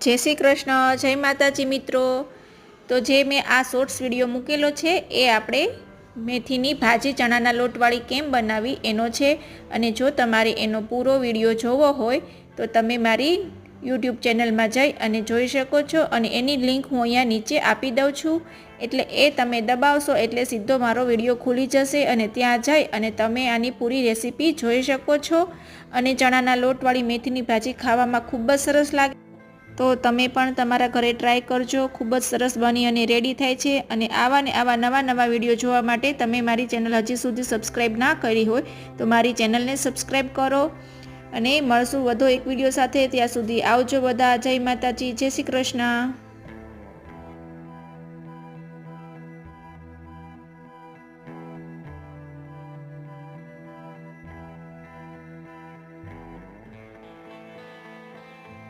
જય શ્રી કૃષ્ણ, જય માતાજી મિત્રો. તો જે મેં આ શોર્ટ્સ વીડિયો મૂકેલો છે, એ આપણે મેથીની ભાજી ચણાના લોટવાળી કેમ બનાવી એનો છે. અને જો તમારે એનો પૂરો વીડિયો જોવો હોય, તો તમે મારી યુટ્યુબ ચેનલમાં જઈ અને જોઈ શકો છો. અને એની લિંક હું અહીંયા નીચે આપી દઉં છું. એટલે એ તમે દબાવશો એટલે સીધો મારો વીડિયો ખુલી જશે અને ત્યાં જઈ અને તમે આની પૂરી રેસીપી જોઈ શકો છો. અને ચણાના લોટવાળી મેથીની ભાજી ખાવામાં ખૂબ જ સરસ લાગે. તો તમે પણ તમારા ઘરે ટ્રાય કરજો. ખૂબ જ સરસ બની અને રેડી થાય છે. અને આવા ને આવા નવા નવા વીડિયો જોવા માટે તમે મારી ચેનલ હજી સુધી સબસ્ક્રાઈબ ના કરી હોય, તો મારી ચેનલને સબસ્ક્રાઈબ કરો. અને મળશું વધુ એક વીડિયો સાથે. ત્યાં સુધી આવજો બધા. જય માતાજી. જય શ્રી કૃષ્ણ.